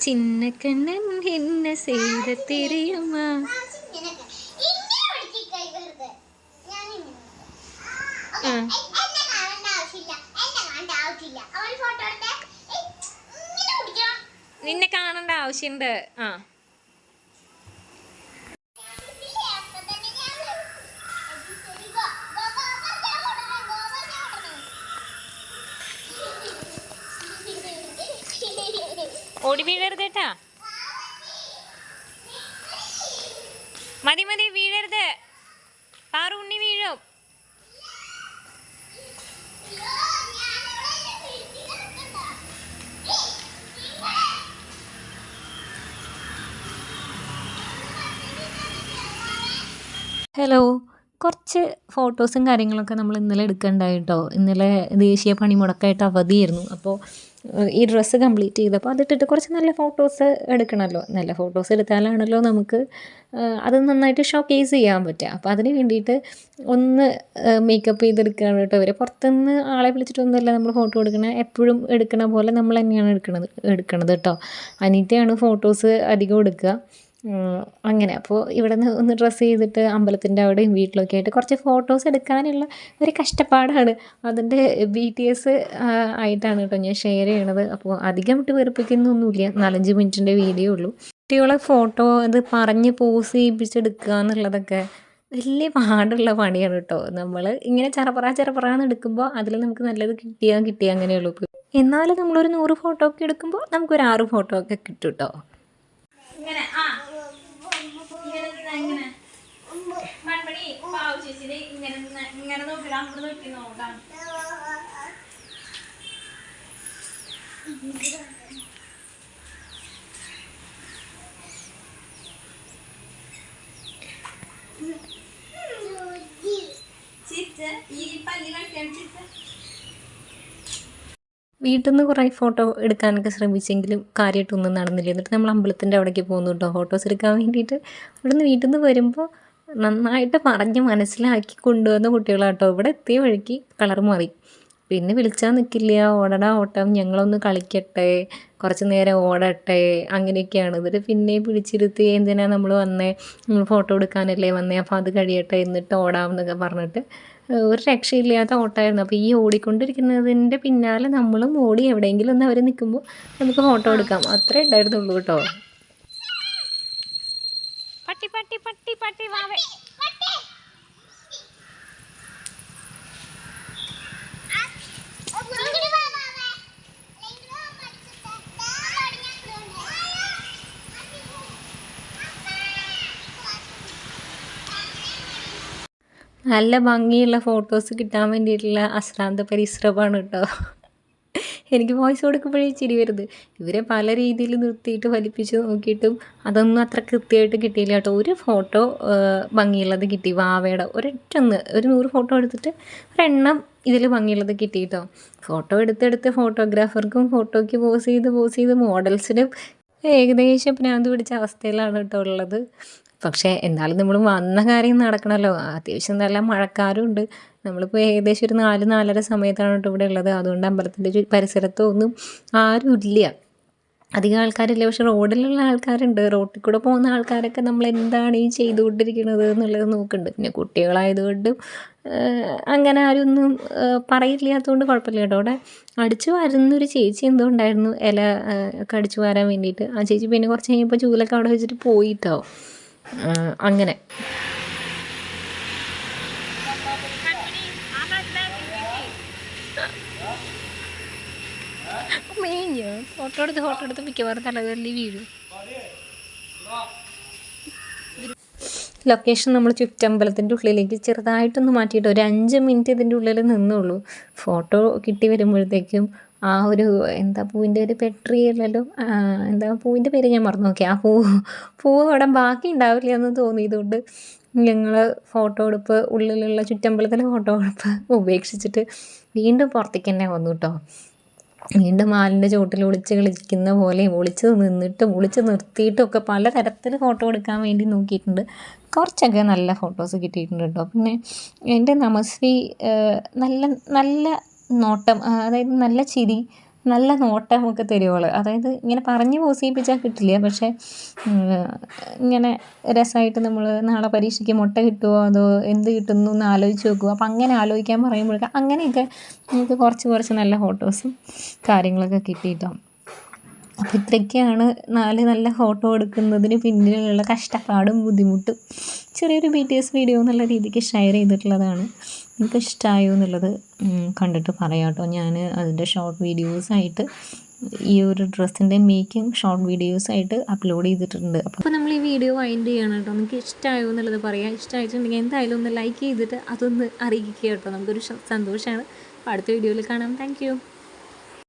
ചിന്നക്കണ്ണൻ എന്നെ ചെയ്ത തിരിയുമ ആവശ്യം ഇങ്ങനെ പിടിച്ച് കൈ വെറുതെ. ഞാനിങ്ങനെ. ഓക്കേ, ആ. എ- ആവശ്യമില്ല. എന്നെ കാണേണ്ട ആവശ്യമില്ല. അവർ photo എടുത്തേ. ഏയ്, ഇങ്ങനെ നിന്നെ കാണേണ്ട ആവശ്യമുണ്ട് ആ ഓടി വീഴരുത് കേട്ടാ. മതി മതി വീഴരുത്. പാറു ഉണ്ണി വീഴും. ഹലോ കുറച്ച് ഫോട്ടോസും കാര്യങ്ങളൊക്കെ നമ്മൾ ഇന്നലെ എടുക്കണ്ടായിട്ടോ ഇന്നലെ ദേശീയ പണിമുടക്കായിട്ട് അവധിയായിരുന്നു. അപ്പോൾ ഈ ഡ്രസ്സ് കംപ്ലീറ്റ് ചെയ്തപ്പോൾ അതിട്ടിട്ട് കുറച്ച് നല്ല ഫോട്ടോസ് എടുക്കണമല്ലോ നല്ല ഫോട്ടോസ് എടുത്താലാണല്ലോ നമുക്ക് അത് നന്നായിട്ട് ഷോ കേസ് ചെയ്യാൻ പറ്റുക. അപ്പോൾ അതിന് വേണ്ടിയിട്ട് ഒന്ന് മേക്കപ്പ് ചെയ്തെടുക്കുകയാണ് കേട്ടോ ഇവർ പുറത്തുനിന്ന് ആളെ വിളിച്ചിട്ടൊന്നുമല്ല നമ്മൾ ഫോട്ടോ എടുക്കണ. എപ്പോഴും എടുക്കണ പോലെ നമ്മൾ തന്നെയാണ് എടുക്കണത് എടുക്കണത് കേട്ടോ. അനീറ്റയാണ് ഫോട്ടോസ് അധികം എടുക്കുക. അങ്ങനെ. അപ്പോൾ ഇവിടെ നിന്ന് ഒന്ന് ഡ്രസ്സ് ചെയ്തിട്ട് അമ്പലത്തിന്റെ അവിടെയും വീട്ടിലൊക്കെ ആയിട്ട് കുറച്ച് ഫോട്ടോസ് എടുക്കാനുള്ള ഒരു കഷ്ടപ്പാടാണ്. അതിന്റെ ബി ടി എസ് ആയിട്ടാണ് കേട്ടോ ഞാൻ ഷെയർ ചെയ്യണത്. അപ്പോൾ അധികം ഇട്ട് വെറുപ്പിക്കുന്നൊന്നുമില്ല. നാലഞ്ച് മിനിറ്റിന്റെ വീഡിയോ ഉള്ളൂ. കുട്ടികളെ ഫോട്ടോ അത് പറഞ്ഞ് പോസ് ചെയ്യിപ്പിച്ചെടുക്കുക എന്നുള്ളതൊക്കെ വലിയ പാടുള്ള പണിയാണ് കേട്ടോ. നമ്മൾ ഇങ്ങനെ ചെറപ്പറ എന്ന് എടുക്കുമ്പോൾ അതിൽ നമുക്ക് നല്ലത് കിട്ടിയാൽ കിട്ടിയാൽ അങ്ങനെയുള്ളൂ. എന്നാലും നമ്മളൊരു നൂറ് ഫോട്ടോ ഒക്കെ എടുക്കുമ്പോൾ നമുക്കൊരു ആറ് ഫോട്ടോ ഒക്കെ കിട്ടും കേട്ടോ. ഇങ്ങനെ ആ. ഇങ്ങനെ ഇങ്ങനെ. മൺമണി പാവ ചേച്ചിന് ഇങ്ങനെ ഇങ്ങനെ നോക്കില്ല അങ്ങോട്ട് നോക്കി നോക്കാം. ചിരിച്ച് ഈ പല്ലി കളിക്കാൻ ചിരിച്ച് വീട്ടിൽ നിന്ന് കുറേ ഫോട്ടോ എടുക്കാനൊക്കെ ശ്രമിച്ചെങ്കിലും കാര്യമായിട്ടൊന്നും നടന്നില്ല. എന്നിട്ട് നമ്മൾ അമ്പലത്തിന്റെ അവിടേക്ക് പോകുന്നു കേട്ടോ ഫോട്ടോസ് എടുക്കാൻ വേണ്ടിയിട്ട്. അവിടെ നിന്ന് വീട്ടിൽ നിന്ന് വരുമ്പോൾ നന്നായിട്ട് പറഞ്ഞ് മനസ്സിലാക്കി കൊണ്ടുവന്ന കുട്ടികളാട്ടോ. ഇവിടെ എത്തിയ വഴിക്ക് കളർ മാറി. പിന്നെ വിളിച്ചാൽ നിൽക്കില്ല ഓടടാ ഓട്ടം. ഞങ്ങളൊന്ന് കളിക്കട്ടെ. കുറച്ച് നേരം ഓടട്ടെ. അങ്ങനെയൊക്കെയാണ്. എന്നിട്ട് പിന്നെ പിടിച്ചിരുത്തി എന്തിനാ നമ്മൾ വന്നേ? നമ്മൾ ഫോട്ടോ എടുക്കാനല്ലേ വന്നേ? അപ്പോൾ അത് കഴിയട്ടെ. എന്നിട്ട് ഓടാം എന്നൊക്കെ പറഞ്ഞിട്ട് ഒരു രക്ഷയില്ലാത്ത ഓട്ടമായിരുന്നു. അപ്പോൾ ഈ ഓടിക്കൊണ്ടിരിക്കുന്നതിന്റെ പിന്നാലെ നമ്മളും ഓടി എവിടെയെങ്കിലും ഒന്ന് അവർ നിൽക്കുമ്പോൾ നമുക്ക് ഫോട്ടോ എടുക്കാം. അത്രേ ഉണ്ടായിരുന്നുള്ളൂ കേട്ടോ. പട്ടി പട്ടി പട്ടി പട്ടി വാവേ. നല്ല ഭംഗിയുള്ള ഫോട്ടോസ് കിട്ടാൻ വേണ്ടിയിട്ടുള്ള അശ്രാന്ത പരിശ്രമമാണ് കേട്ടോ എനിക്ക് വോയിസ് കൊടുക്കുമ്പോഴേ ചിരി വരുന്നത്. ഇവരെ പല രീതിയിൽ നിർത്തിയിട്ട് വലിപ്പിച്ച് നോക്കിയിട്ടും അതൊന്നും അത്ര കൃത്യമായിട്ട് കിട്ടിയില്ല കേട്ടോ ഒരു ഫോട്ടോ ഭംഗിയുള്ളത് കിട്ടി വാവയുടെ. ഒരൊറ്റൊന്ന് ഒരു നൂറ് ഫോട്ടോ എടുത്തിട്ട് ഒരെണ്ണം ഇതിൽ ഭംഗിയുള്ളത് കിട്ടി കേട്ടോ ഫോട്ടോ എടുത്തെടുത്ത് ഫോട്ടോഗ്രാഫർക്കും ഫോട്ടോയ്ക്ക് പോസ് ചെയ്ത് പോസ് ചെയ്ത് മോഡൽസിനും ഏകദേശം പ്രാന്ത് പിടിച്ച അവസ്ഥയിലാണ് കേട്ടോ ഉള്ളത്. പക്ഷേ എന്നാലും നമ്മൾ വന്ന കാര്യം നടക്കണമല്ലോ അത്യാവശ്യം നല്ല മഴക്കാരും ഉണ്ട്. നമ്മളിപ്പോൾ ഏകദേശം ഒരു നാല് നാലര സമയത്താണ് കേട്ടോ ഇവിടെ ഉള്ളത്. അതുകൊണ്ട് അമ്പലത്തിന്റെ പരിസരത്തൊന്നും പരിസരത്തോ ഒന്നും ആരും ഇല്ല അധികം ആൾക്കാരില്ല. പക്ഷെ റോഡിലുള്ള ആൾക്കാരുണ്ട്. റോട്ടിൽ കൂടെ പോകുന്ന ആൾക്കാരൊക്കെ നമ്മൾ എന്താണ് ഈ ചെയ്തുകൊണ്ടിരിക്കുന്നത് എന്നുള്ളത് നോക്കുന്നുണ്ട്. പിന്നെ കുട്ടികളായതുകൊണ്ടും അങ്ങനെ ആരും ഒന്നും ഏഹ്, പറയില്ലാത്തതുകൊണ്ട് കുഴപ്പമില്ല കേട്ടോ. അവിടെ അടിച്ചു വരുന്നൊരു ചേച്ചി എന്തോ ഉണ്ടായിരുന്നു. ഇല ഒക്കെ അടിച്ചു വരാൻ വേണ്ടിയിട്ട്. ആ ചേച്ചി പിന്നെ കുറച്ച് കഴിഞ്ഞപ്പോൾ ചൂലൊക്കെ അവിടെ വെച്ചിട്ട് പോയിട്ടോ. അങ്ങനെ. ഫോട്ടോ എടുത്ത് ഫോട്ടോ എടുത്ത് മിക്കവാറും തലതല്ലി വീഴും. ലൊക്കേഷൻ നമ്മൾ ചുറ്റമ്പലത്തിന്റെ ഉള്ളിലേക്ക് ചെറുതായിട്ടൊന്ന് മാറ്റിയിട്ട് ഒരു അഞ്ച് മിനിറ്റ് ഇതിന്റെ ഉള്ളിൽ നിന്നുള്ളൂ. ഫോട്ടോ കിട്ടി വരുമ്പോഴത്തേക്കും ആ ഒരു എന്താ പൂവിന്റെ ഒരു പെട്രി അല്ലല്ലോ എന്താ പൂവിന്റെ പേര് ഞാൻ മറന്നു നോക്കി ആ പൂ പൂവ് അവിടെ ബാക്കി ഉണ്ടാവില്ല എന്ന് തോന്നിയതുകൊണ്ട് ഞങ്ങൾ ഫോട്ടോ എടുപ്പ് ഉള്ളിലുള്ള ചുറ്റമ്പലത്തിലെ ഫോട്ടോ എടുപ്പ് ഉപേക്ഷിച്ചിട്ട് വീണ്ടും പുറത്തേക്ക് തന്നെ വന്നു കേട്ടോ വീണ്ടും മാലിന്റെ ചുവട്ടിൽ ഒളിച്ച് കളിക്കുന്ന പോലെ ഒളിച്ച് നിന്നിട്ടും ഒളിച്ച് നിർത്തിയിട്ടും ഒക്കെ പലതരത്തിൽ ഫോട്ടോ എടുക്കാൻ വേണ്ടി നോക്കിയിട്ടുണ്ട്. കുറച്ചൊക്കെ നല്ല ഫോട്ടോസ് കിട്ടിയിട്ടുണ്ട് കേട്ടോ പിന്നെ എന്റെ നമസ്വി നല്ല നല്ല നോട്ടം അതായത് നല്ല ചിരി നല്ല നോട്ടമൊക്കെ തരുവോൾ. അതായത് ഇങ്ങനെ പറഞ്ഞ് പോസിപ്പിച്ചാൽ കിട്ടില്ല. പക്ഷേ ഇങ്ങനെ രസമായിട്ട് നമ്മൾ നാളെ പരീക്ഷയ്ക്ക് മുട്ട കിട്ടുമോ അതോ എന്ത് കിട്ടുന്നു എന്ന് ആലോചിച്ച് നോക്കുക. അപ്പം അങ്ങനെ ആലോചിക്കാൻ പറയുമ്പോഴൊക്കെ അങ്ങനെയൊക്കെ നമുക്ക് കുറച്ച് കുറച്ച് നല്ല ഫോട്ടോസും കാര്യങ്ങളൊക്കെ കിട്ടിയിട്ടോ. അപ്പോൾ ഇത്രയൊക്കെയാണ് നാല് നല്ല ഫോട്ടോ എടുക്കുന്നതിന് പിന്നിലുള്ള കഷ്ടപ്പാടും ബുദ്ധിമുട്ടും. ചെറിയൊരു ബി ടി എസ് വീഡിയോ എന്നുള്ള രീതിക്ക് ഷെയർ ചെയ്തിട്ടുള്ളതാണ്. നിങ്ങൾക്ക് ഇഷ്ടമായോ എന്നുള്ളത് കണ്ടിട്ട് പറയാം കേട്ടോ. ഞാൻ അതിന്റെ ഷോർട്ട് വീഡിയോസായിട്ട് ഈ ഒരു ഡ്രസ്സിന്റെ മേക്കിംഗ് ഷോർട്ട് വീഡിയോസായിട്ട് അപ്ലോഡ് ചെയ്തിട്ടുണ്ട്. അപ്പോൾ നമ്മൾ ഈ വീഡിയോ വൈൻഡ് ചെയ്യണം കേട്ടോ. നിങ്ങൾക്ക് ഇഷ്ടമായോ എന്നുള്ളത് പറയാം. ഇഷ്ടമായിട്ടുണ്ടെങ്കിൽ എന്തായാലും ഒന്ന് ലൈക്ക് ചെയ്തിട്ട് അതൊന്ന് അറിയിക്കുക കേട്ടോ. നമുക്കൊരു സന്തോഷമാണ് അടുത്ത വീഡിയോയിൽ കാണാം. താങ്ക്